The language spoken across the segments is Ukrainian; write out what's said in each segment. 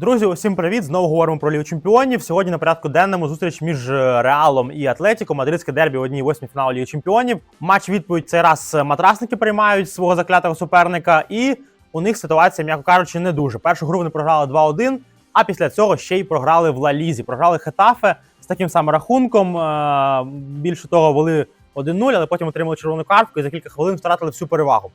Друзі, усім привіт! Знову говоримо про Лігу Чемпіонів. Сьогодні на порядку денному зустріч між е, Реалом і Атлетіко. Мадридське дербі в одній восьмій фіналу Ліги Чемпіонів. Матч відповідь цей раз матрасники приймають свого заклятого суперника, і у них ситуація, м'яко кажучи, не дуже. Першу гру вони програли 2-1, а після цього ще й програли в Ла Лізі. Програли Хетафе з таким самим рахунком. Е, Більше того, вели 1-0, але потім отримали червону картку і за кілька хвилин втратили всю перевагу.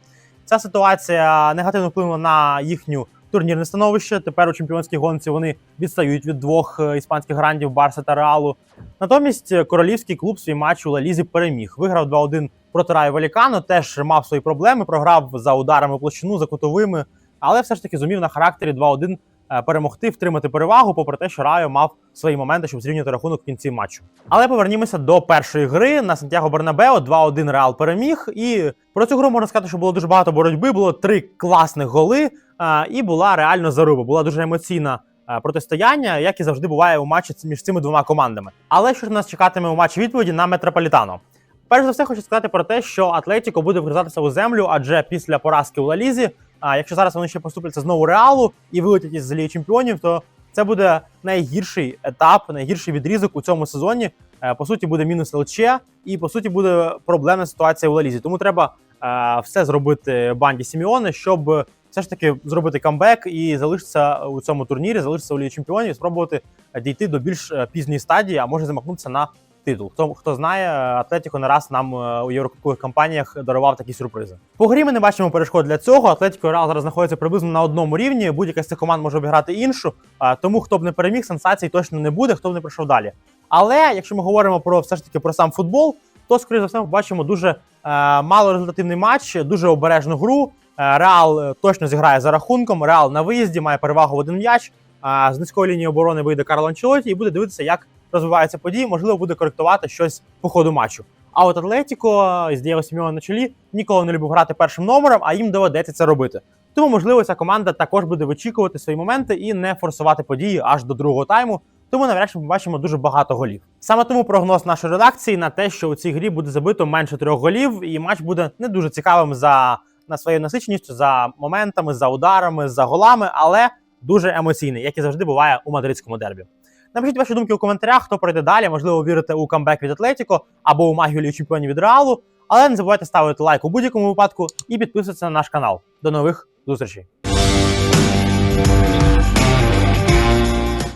Ця ситуація негативно вплинула на їхню турнірне становище. Тепер у чемпіонській гонці вони відстають від двох е, іспанських грандів Барса та Реалу. Натомість е, королівський клуб свій матч у Лалізі переміг. Виграв 2-1 проти Раю Валікано, теж мав свої проблеми, програв за ударами площину, за кутовими, але все ж таки зумів на характері 2-1 е, перемогти, втримати перевагу, попри те, що Райо мав свої моменти, щоб зрівняти рахунок в кінці матчу. Але повернімося до першої гри на Сантьяго Бернабео. 2-1 Реал переміг. І про цю гру можна сказати, що було дуже багато боротьби. Було три класних голи, і була реально заруба. Була дуже емоційна. е, Протистояння, як і завжди буває у матчі між цими двома командами. Але що ж нас чекатиме у матчі відповіді на Метрополітано? Перш за все, хочу сказати про те, що Атлетіко буде вгризатися у землю, адже після поразки у Лалізі, а якщо зараз вони ще поступляться знову реалу і вилетять із Ліги Чемпіонів, то це буде найгірший етап, найгірший відрізок у цьому сезоні. Е, По суті, буде мінус ЛЧ, і по суті буде проблемна ситуація у Лалізі. Тому треба е, все зробити банді Сіміони, щоб все ж таки зробити камбек і залишитися у цьому турнірі, залишитися у Лігі Чемпіонів, спробувати дійти до більш е, пізньої стадії, а може замахнутися на титул. Хто хто знає, Атлетіко не раз нам е, у єврокубкових кампаніях дарував такі сюрпризи. По грі ми не бачимо перешкод для цього. Атлетіко Реал зараз знаходяться приблизно на одному рівні. Будь-яка з цих команд може обіграти іншу. Тому хто б не переміг, сенсацій точно не буде, хто б не пройшов далі. Але якщо ми говоримо про все ж таки про сам футбол, то скоріше за все ми бачимо дуже е, малорезультативний матч, дуже обережну гру. Е, Реал е, точно зіграє за рахунком. Реал на виїзді має перевагу в один м'яч. З низької лінії оборони вийде Карло Анчелоті і буде дивитися, як розвиваються події. Можливо, буде коректувати щось по ходу матчу. А от Атлетіко з Дієго Сімеона на чолі ніколи не любив грати першим номером, а їм доведеться це робити. Тому, можливо, ця команда також буде вичікувати свої моменти і не форсувати події аж до другого тайму. Тому навряд чи ми побачимо дуже багато голів. Саме тому прогноз нашої редакції на те, що у цій грі буде забито менше трьох голів, і матч буде не дуже цікавим за на своєю насиченістю, за моментами, за ударами, за голами, але дуже емоційний, як і завжди буває у мадридському дербі. Напишіть ваші думки у коментарях, хто пройде далі. Можливо, вірите у камбек від Атлетіко або у магію чемпіонів від Реалу. Але не забувайте ставити лайк у будь-якому випадку і підписуватися на наш канал. До нових зустрічей!